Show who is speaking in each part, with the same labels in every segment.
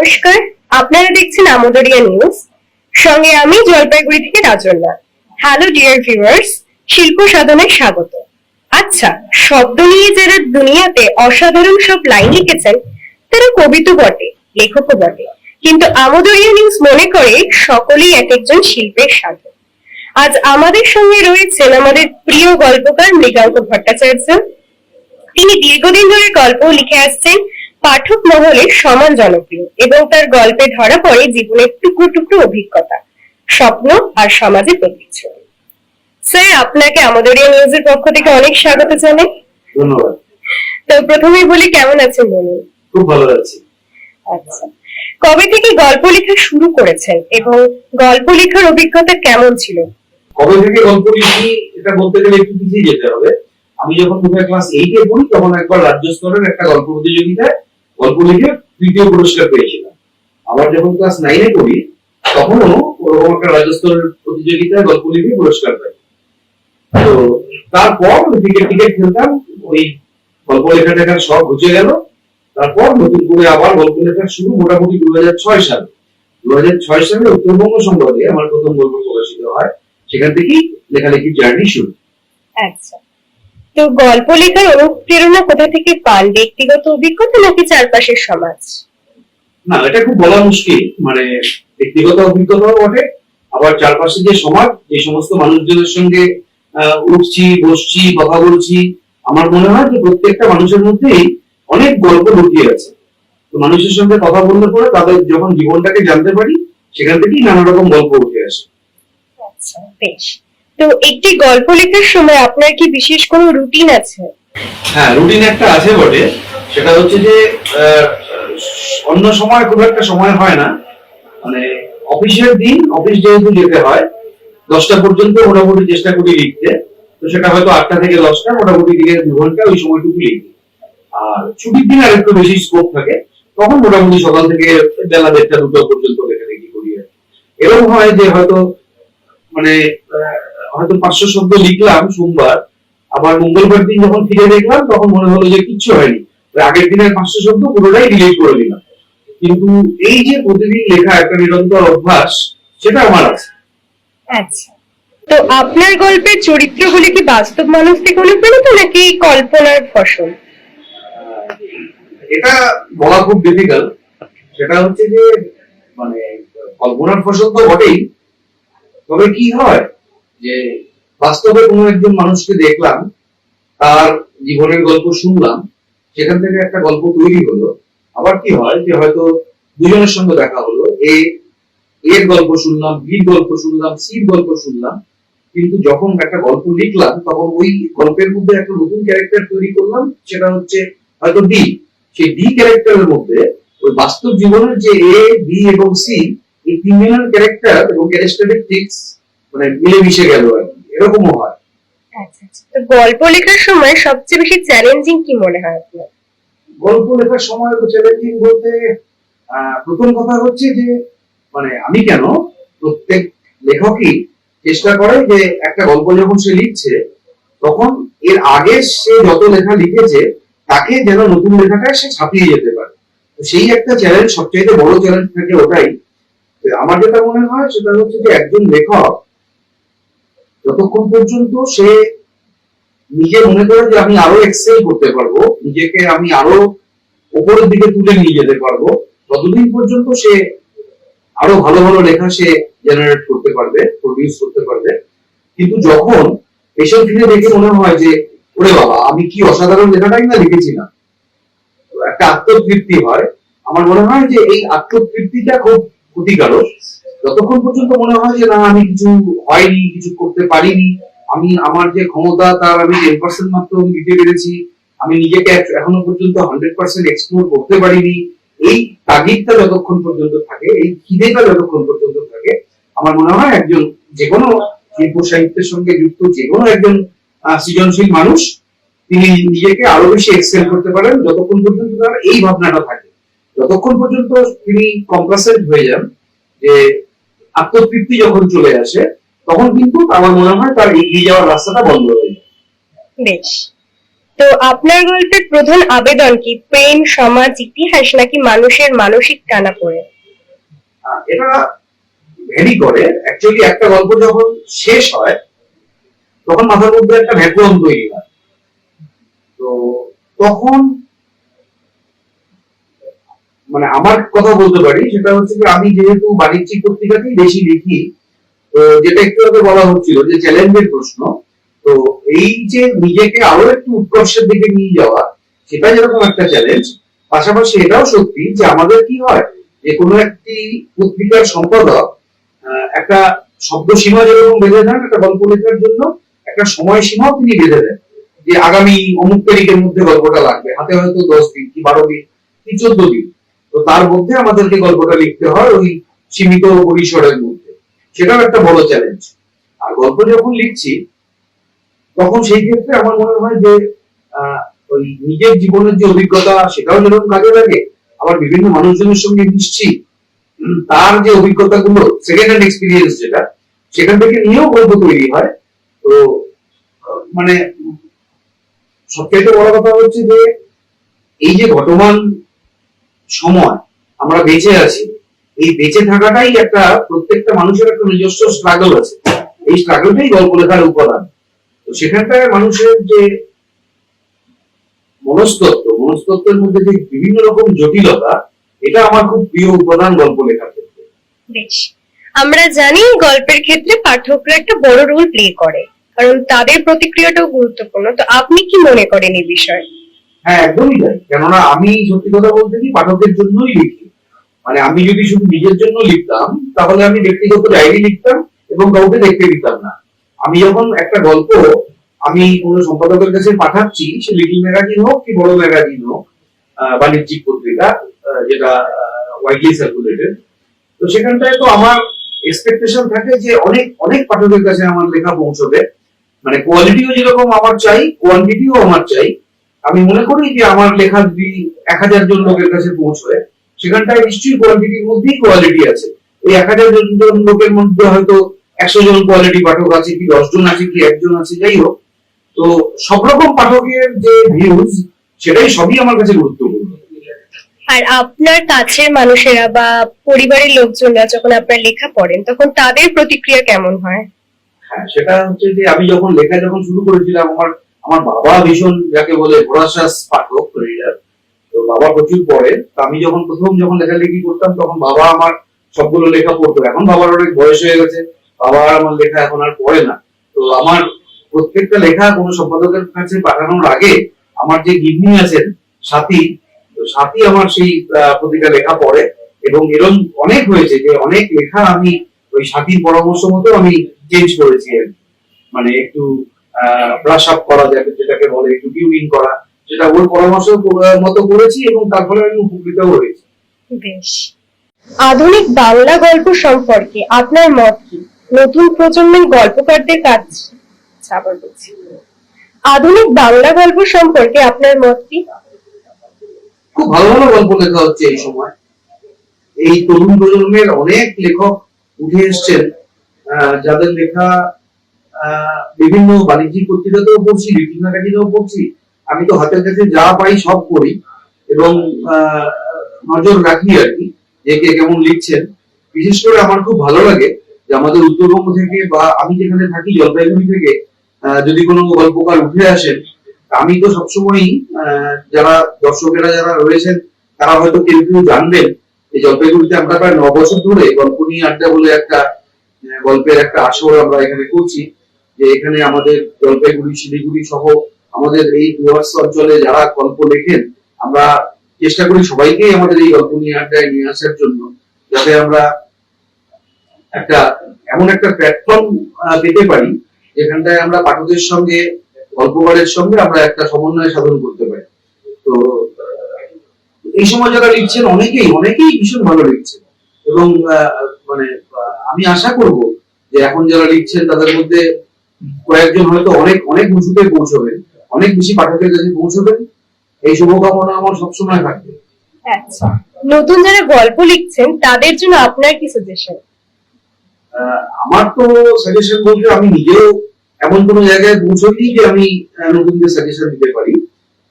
Speaker 1: নমস্কার, আপনারা দেখছেন আমদরিয়া নিউজ। সঙ্গে আমি জলপাইগুড়ি থেকে রাজন্যা। হ্যালো ডিয়ার ভিউয়ার্স শিল্প সাধনে স্বাগত। আচ্ছা শব্দ নিয়ে যারা দুনিয়াতে অসাধারণ সব লাইন লিখেছেন, তারা কবি তো বটে, লেখকও বটে। কিন্তু আমদরিয়া নিউজ মনে করে সকলেই এক একজন শিল্পের সাধক। আজ আমাদের সঙ্গে রয়েছেন আমাদের প্রিয় গল্পকার মৃগাঙ্ক ভট্টাচার্য। তিনি দীর্ঘদিন ধরে গল্প লিখে আসছেন পাঠক মহলে সমান জনপ্রিয় এবং তার গল্পে ধরা পড়ে জীবনের টুকরো টুকরো অভিজ্ঞতা স্বপ্ন আর সমাজের প্রতিচ্ছবি। স্যার আপনাকে আমাদের এই নিউজের পক্ষ থেকে অনেক স্বাগত জানাই।
Speaker 2: ধন্যবাদ।
Speaker 1: তো প্রথমেই বলি কেমন আছেন বলুন?
Speaker 2: খুব ভালো লাগছে
Speaker 1: আচ্ছা। কবে থেকে গল্প লেখা শুরু করেছেন এবং গল্প লেখার অভিজ্ঞতা কেমন ছিল?
Speaker 2: কবে থেকে গল্প লিখি এটা বলতে গেলে একটু পিছিয়ে যেতে হবে। আমি যখন ক্লাস এইটে পড়ি তখন একবার রাজ্য স্তরের একটা গল্প প্রতিযোগিতায় গল্প লিখে তৃতীয় পুরস্কার পেয়েছিলাম। আবার যখন ক্লাস নাইনে পড়ি, তখনও ওরকম একটা স্তরের প্রতিযোগিতায় গল্প লিখে পুরস্কার পাই। তো তারপর ক্রিকেট টিকেট খেলতাম, ওই গল্প লেখা টেখার সব ঘুচে গেল। তারপর নতুন করে আবার গল্প লেখার শুরু মোটামুটি দু হাজার ছয় সালে। দু হাজার ছয় সালে উত্তরবঙ্গ সংবাদে আমার প্রথম গল্প প্রকাশিত হয়। সেখান থেকেই লেখালেখির জার্নি শুরু।
Speaker 1: আচ্ছা। তো গল্প লেখার অনুপ্রেরণা কোথা থেকে পান? ব্যক্তিগত অভিজ্ঞতা নাকি চারপাশের সমাজ?
Speaker 2: না এটা খুব বলা মুশকিল। মানে ব্যক্তিগত অভিজ্ঞতাও বটে আবার চারপাশে যে সমাজ যে সমস্ত মানুষজনের সঙ্গে উঠছি বসছি কথা বলছি আমার মনে হয় যে প্রত্যেকটা মানুষের মধ্যেই অনেক গল্প লুকিয়ে আছে। তো মানুষের সঙ্গে কথা বললে পরে তাদের যখন জীবনটাকে জানতে পারি সেখান থেকেই নানা রকম গল্প উঠে আসে।
Speaker 1: আচ্ছা বেশ। তো একটি গল্প লেখার সময় আপনার কি বিশেষ কোনো রুটিন আছে?
Speaker 2: হ্যাঁ রুটিন একটা আছে বটে। সেটা হচ্ছে যে অন্য সময় খুব একটা সময় হয় না। মানে অফিসের দিন, অফিস যেহেতু যেতে হয়, দশটা পর্যন্ত মোটামুটি চেষ্টা করি লিখতে। তো সেটা হয়তো আটটা থেকে দশটা, মোটামুটি দিকে দু ঘণ্টা ওই সময়টুকু লিখি। আর ছুটির দিন আর একটু বেশি স্কোপ থাকে, তখন মোটামুটি সকাল থেকে বেলা দেড়টা দুটো পর্যন্ত লেখালেখি করি। এরকম হয় যে হয়তো মানে হয়তো পাঁচশো শব্দ লিখলাম সোমবার আবার মঙ্গলবার দিন যখন ফিরে দেখলাম তখন মনে হলো যে কিচ্ছু হয়নি। আগের দিনের পাঁচশো শব্দ পুরোটাই ডিলিট করে দিলাম। কিন্তু এই যে প্রতিদিন লেখা একটা নিরন্তর অভ্যাস সেটা আমার আছে।
Speaker 1: আচ্ছা। তো আপনার গল্পের চরিত্রগুলি কি বাস্তব মানুষ থেকে অনুপ্রাণিত নাকি কল্পনার ফসল?
Speaker 2: এটা বলা খুব ডিফিকাল্ট সেটা হচ্ছে যে মানে কল্পনার ফসল তো বটেই। তবে কি হয়? যে বাস্তবে কোনো একজন মানুষকে দেখলাম, তার জীবনের গল্প শুনলাম, সেখান থেকে একটা গল্প তৈরি হলো। আবার কি হয় যে হয়তো দুজনের সঙ্গে দেখা হলো, এ, এর গল্প শুনলাম বির গল্প শুনলাম সির গল্প শুনলাম, কিন্তু যখন একটা গল্প লিখলাম, তখন ওই গল্পের মধ্যে একটা নতুন ক্যারেক্টার তৈরি করলাম, সেটা হচ্ছে হয়তো ডি। সেই ডি ক্যারেক্টারের মধ্যে ওই বাস্তব জীবনের যে এ, বি এবং সি, এই তিনজনের ক্যারেক্টার এবং ক্যারেক্টারিস্টিক্স মানে মিলেমিশে গেল আর কি। এরকমও হয়।
Speaker 1: আচ্ছা আচ্ছা। তো গল্প লেখার সময় সবচেয়ে বেশি চ্যালেঞ্জিং কি মনে হয় আপনার?
Speaker 2: গল্প লেখার সময় তো চ্যালেঞ্জিং বলতে প্রথম কথা হচ্ছে যে মানে আমি কেন প্রত্যেক লেখকই চেষ্টা করে যে একটা গল্প যখন সে লিখছে তখন এর আগে সে যত লেখা লিখেছে তাকে যেন নতুন লেখাটা সে ছাপিয়ে যেতে পারে। তো সেই একটা চ্যালেঞ্জ সবচাইতে বড় চ্যালেঞ্জ থাকে ওটাই। আমার যেটা মনে হয় সেটা হচ্ছে যে একজন লেখক যতক্ষণ পর্যন্ত সে নিজে মনে করে যে আমি আরও এক্সেল করতে পারব, নিজেকে আমি আরও উপরের দিকে তুলে নিয়ে যেতে পারব, ততদিন পর্যন্ত সে আরও ভালো ভালো লেখা সে জেনারেট করতে পারবে প্রডিউস করতে পারবে। কিন্তু যখন পেছন ফিরে দেখে মনে হয় যে, ওরে বাবা, আমি কি অসাধারণ লেখাটাই না লিখেছি না? একটা আত্মতৃপ্তি হয়। আমার মনে হয় যে এই আত্মতৃপ্তিটা খুব ক্ষতিকারক। যতক্ষণ পর্যন্ত মনে হয় যে না, আমি কিছু হয়নি, কিছু করতে পারিনি, আমি আমার যে ক্ষমতা, তার আমি টেন পার্সেন্ট মাত্র দিতে পেরেছি, আমি নিজেকে এখনও পর্যন্ত হান্ড্রেড পার্সেন্ট এক্সপ্লোর করতে পারিনি, এই তাগিদটা যতক্ষণ পর্যন্ত থাকে, এই খিদেটা যতক্ষণ পর্যন্ত থাকে, আমার মনে হয় একজন যে কোনো শিল্প সাহিত্যের সঙ্গে যুক্ত যে কোনো একজন সৃজনশীল মানুষ, তিনি নিজেকে আরও বেশি এক্সেল করতে পারেন, যতক্ষণ পর্যন্ত তার এই ভাবনাটা থাকে। যতক্ষণ পর্যন্ত তিনি কমপ্লাসেন্ট হয়ে যান যে আত্মতৃপ্তি যখন চলে আসে তখন কিন্তু আমার মনে হয় তার এগিয়ে যাওয়ার রাস্তাটা বন্ধ হয়ে যায়।
Speaker 1: বেশ। তো আপনার গল্পের প্রধান আবেদন কি? প্রেম সমাজ ইতিহাস নাকি মানুষের মানসিক টানা পড়ে?
Speaker 2: এটা ভ্যারি করে। অ্যাকচুয়ালি একটা গল্প যখন শেষ হয় তখন মাথার মধ্যে একটা ভ্যাকুয়াম তৈরি হয়। তো তখন মানে আমার কথা বলতে পারি, সেটা হচ্ছে যে আমি যেহেতু বাণিজ্যিক পত্রিকাতেই বেশি লিখি, তো যেটা একটু আগে বলা হচ্ছিল যে চ্যালেঞ্জের প্রশ্ন, তো এই যে নিজেকে আরও একটু উৎকর্ষের দিকে নিয়ে যাওয়া, সেটা যেরকম একটা চ্যালেঞ্জ পাশাপাশি এটাও সত্যি যে আমাদের কি হয়, যে কোনো একটি পত্রিকার সম্পাদক একটা শব্দ সীমা যেরকম বেঁধে দেন, একটা গল্প লেখার জন্য একটা সময় সীমাও তিনি বেঁধে দেন, যে আগামী অমুক তারিখের মধ্যে গল্পটা লাগবে, হাতে হয়তো দশ দিন কি বারো দিন কি চোদ্দ দিন। তো তার মধ্যে আমাদেরকে গল্পটা লিখতে হয় ওই সীমিত পরিসরের মধ্যে। সেটাও একটা বড় চ্যালেঞ্জ আর গল্প যখন লিখছি, তখন সেই ক্ষেত্রে আমার মনে হয় যে ওই নিজের জীবনের যে অভিজ্ঞতা, সেটাও যেরকম কাজে লাগে, আবার বিভিন্ন মানুষজনের সঙ্গে মিশছি তার যে অভিজ্ঞতাগুলো সেকেন্ড হ্যান্ড এক্সপিরিয়েন্স যেটা, সেখান থেকে নিয়েও গল্প তৈরি হয়। তো মানে সবচেয়ে বড় কথা হচ্ছে যে, এই যে বর্তমান সময় আমরা বেঁচে আছি। এই বেঁচে থাকাটাই একটা প্রত্যেকটা মানুষের একটা নিজস্ব স্ট্রাগল আছে। এই স্ট্রাগলটাই গল্প লেখার উপাদান। তো সেখানটায় মানুষের যে মনস্তত্ত্ব, মনস্তত্ত্বের মধ্যে যে বিভিন্ন রকম জটিলতা, এটা আমার খুব প্রিয় উপাদান গল্প লেখার ক্ষেত্রে।
Speaker 1: বেশ। আমরা জানি গল্পের ক্ষেত্রে পাঠকরা একটা বড় রোল প্লে করে, কারণ তাদের প্রতিক্রিয়াটাও গুরুত্বপূর্ণ। তো আপনি কি মনে করেন এই বিষয়ে?
Speaker 2: হ্যাঁ একদমই তাই। কেননা আমি সত্যি কথা বলতে কি পাঠকের জন্যই লিখি। মানে আমি যদি শুধু নিজের জন্য লিখতাম, তাহলে আমি ব্যক্তিগত ডায়েরি লিখতাম এবং কাউকে দেখতে দিতাম না। আমি যখন একটা গল্প, আমি কোনো সম্পাদকের কাছে পাঠাচ্ছি, সে লিটিল ম্যাগাজিন হোক কি বড় ম্যাগাজিন হোক বাণিজ্যিক পত্রিকা যেটা ওয়াইডলি সার্কুলেটেড তো সেখানটায় তো আমার এক্সপেকটেশন থাকে যে অনেক অনেক পাঠকের কাছে আমার লেখা পৌঁছবে। মানে কোয়ালিটিও যেরকম আমার চাই কোয়ান্টিটিও আমার চাই আমি মনে করি যে আমার লেখা যদি এক হাজার জন লোকের কাছে পৌঁছয় সেখানটায় নিশ্চয়ই কোয়ান্টিটির মধ্যেই কোয়ালিটি আছে। ওই এক হাজার জন লোকের মধ্যে হয়তো একশো জন কোয়ালিটি পাঠক আছে কি দশ জন আছে কি একজন আছে যাই হোক। তো সব রকম পাঠকের যে ভিউজ সেটাই সবই আমার কাছে গুরুত্বপূর্ণ।
Speaker 1: আর আপনার কাছের মানুষেরা বা পরিবারের লোকজনরা যখন আপনার লেখা পড়েন তখন তাদের প্রতিক্রিয়া কেমন হয়?
Speaker 2: হ্যাঁ সেটা হচ্ছে যে আমি যখন লেখা যখন শুরু করেছিলাম আমার আমার বাবা ভীষণ যাকে বলে ভরাশ্বাস পাঠক রিডার তো বাবা প্রচুর পড়ে। আমি যখন প্রথম যখন লেখালেখি করতাম, তখন বাবা আমার সবগুলো লেখা পড়তো। এখন বাবার অনেক বয়স হয়ে গেছে। বাবা আমার লেখা এখন আর পড়ে না। তো আমার প্রত্যেকটা লেখা কোনো সম্পাদকের কাছে পাঠানোর আগে আমার যে গিন্নি আছেন, সাথী সাথী আমার সেই প্রতিটা লেখা পড়ে এবং এরকম অনেক হয়েছে যে অনেক লেখা আমি ওই সাথীর পরামর্শ মতো আমি চেঞ্জ করেছি মানে একটু ব্রাশ আপ করা যাবে যেটাকে বলে একটু টিউনিং করা যেটা ওর পরামর্শ মতো করেছি এবং তারপরে আমি উপকৃত হয়েছি।
Speaker 1: বেশ। আধুনিক বাংলা গল্প সম্পর্কে আপনার মত কি? নতুন প্রজন্মের গল্পকারদের কাজ আচ্ছা, আবার বলছি। আধুনিক বাংলা গল্প সম্পর্কে আপনার মত কি?
Speaker 2: খুব ভালো ভালো গল্প লেখা হচ্ছে এই সময়। এই তরুণ প্রজন্মের অনেক লেখক উঠে এসছেন আহ, যাদের লেখা বিভিন্ন বাণিজ্যিক পত্রিকাতেও পড়ছি ম্যাগাজিনেও পড়ছি। আমি তো হাতের কাছে যা পাই সব করি। এবং নজর রাখি আর কি, যে কে কেমন লিখছেন। বিশেষ করে আমার খুব ভালো লাগে যে আমাদের উত্তরবঙ্গ থেকে বা আমি যেখানে থাকি, জলপাইগুড়ি থেকে যদি কোনো গল্পকার উঠে আসেন, আমি তো সবসময়ই যারা দর্শকেরা যারা রয়েছেন, তারা হয়তো কেউ কেউ জানবেন যে জলপাইগুড়িতে আমরা প্রায় ন বছর ধরে গল্প নিয়ে আড্ডা বলে একটা গল্পের একটা আসর আমরা এখানে করছি। যে এখানে আমাদের জলপাইগুড়ি, শিলিগুড়ি সহ আমাদের এই ডুয়ার্স অঞ্চলে যারা গল্প লেখেন, আমরা চেষ্টা করি সবাইকেই আমাদের এই গল্প নিয়ে আড্ডায় নিয়ে আসার জন্য, যাতে আমরা একটা এমন একটা প্ল্যাটফর্ম পেতে পারি, যেখানটায় আমরা পাঠকের সঙ্গে, গল্পকারের সঙ্গে আমরা একটা সমন্বয় সাধন করতে পারি। তো, এই সময় যারা লিখছেন, অনেকেই অনেকেই ভীষণ ভালো লিখছেন। এবং মানে আমি আশা করব যে এখন যারা লিখছেন, তাদের মধ্যে কয়েকজন হয়তো অনেক অনেক উঁচুতে পৌঁছবেন অনেক বেশি পাঠকের কাছে পৌঁছবেন এই শুভকামনা আমার সবসময় থাকবে।
Speaker 1: আচ্ছা। নতুন যারা গল্প লিখছেন তাদের জন্য আপনার কি সাজেশন
Speaker 2: আমার তো সাজেশন বলতে আমি নিজেও এমন কোনো জায়গায় পৌঁছইনি যে আমি আহ, নতুনদের সাজেশন দিতে পারি।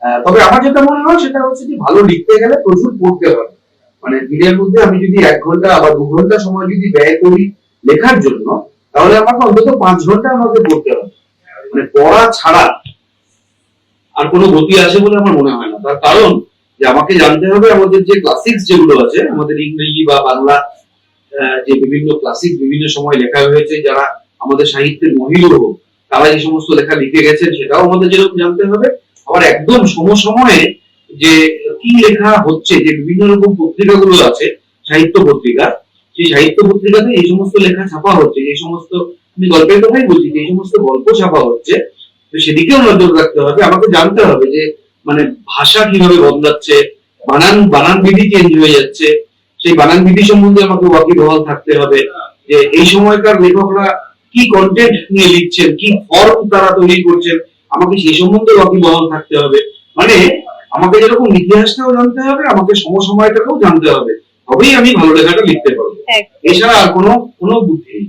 Speaker 2: আহ, তবে আমার যেটা মনে হয় সেটা হচ্ছে যে ভালো লিখতে গেলে প্রচুর পড়তে হবে মানে দিনের মধ্যে আমি যদি এক ঘণ্টা বা দু ঘণ্টা সময় যদি ব্যয় করি লেখার জন্য তাহলে আমাকে অন্তত পাঁচ ঘণ্টা আমাকে পড়তে হবে। মানে পড়া ছাড়া আর কোনো গতি আছে বলে আমার মনে হয় না। তার কারণ যে আমাকে জানতে হবে আমাদের যে ক্লাসিক্স যেগুলো আছে, আমাদের ইংরেজি বা বাংলা যে বিভিন্ন ক্লাসিক বিভিন্ন সময় লেখা হয়েছে, যারা আমাদের সাহিত্যের মহিল হোক, তারা যে সমস্ত লেখা লিখে গেছেন, সেটাও আমাদের যেরকম জানতে হবে। আবার একদম সমসময়ে যে কি লেখা হচ্ছে, যে বিভিন্ন রকম পত্রিকাগুলো আছে, সাহিত্য পত্রিকা সেই সাহিত্য পত্রিকাতে এই সমস্ত লেখা ছাপা হচ্ছে এই সমস্ত আমি গল্পের কথাই বলছি, যে সমস্ত গল্প ছাপা হচ্ছে, তো সেদিকেও নজর রাখতে হবে। আমাকে জানতে হবে যে মানে ভাষা কীভাবে বদলাচ্ছে, বানান বানান বিধি চেঞ্জ হয়ে যাচ্ছে, সেই বানান বিধি সম্বন্ধে আমাকে ওয়াকিবহাল থাকতে হবে, যে এই সময়কার লেখকরা কি কন্টেন্ট নিয়ে লিখছেন, কি ফর্ম তারা তৈরি করছেন, আমাকে সেই সম্বন্ধে ওয়াকিবহাল থাকতে হবে। মানে আমাকে যেরকম ইতিহাসটাও জানতে হবে, আমাকে সমসময়টাকেও জানতে হবে। তবেই আমি ভালো লেখাটা লিখতে পারব। এছাড়া আর কোনো কোনো বুদ্ধি নেই।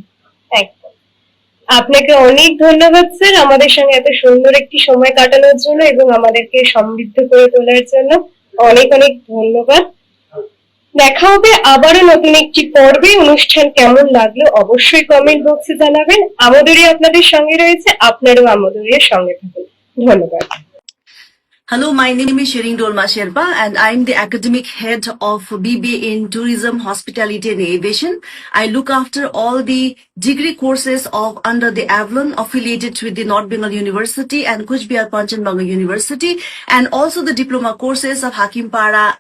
Speaker 1: আপনাকে অনেক ধন্যবাদ স্যার আমাদের সঙ্গে এত সুন্দর একটি সময় কাটানোর জন্য এবং আমাদেরকে সমৃদ্ধ করে তোলার জন্য। অনেক অনেক ধন্যবাদ। দেখা হবে আবারও নতুন একটি পর্বে। অনুষ্ঠান কেমন লাগল অবশ্যই কমেন্ট বক্সে জানাবেন। আমাদেরই আপনাদের সঙ্গে রয়েছে। আপনারও আমাদেরই সঙ্গে থাকুন। ধন্যবাদ।
Speaker 3: Hello, my name is Shirin Dolma Sherpa and I'm the academic head of BBA in Tourism, Hospitality and Aviation. I look after all the degree courses of under the Avalon affiliated with the North Bengal University and Kuch Bihar Panchanbanga University and also the diploma courses of Hakimpara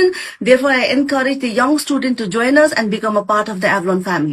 Speaker 3: student. Therefore, I encourage the young student to join us and become a part of the Avalon family.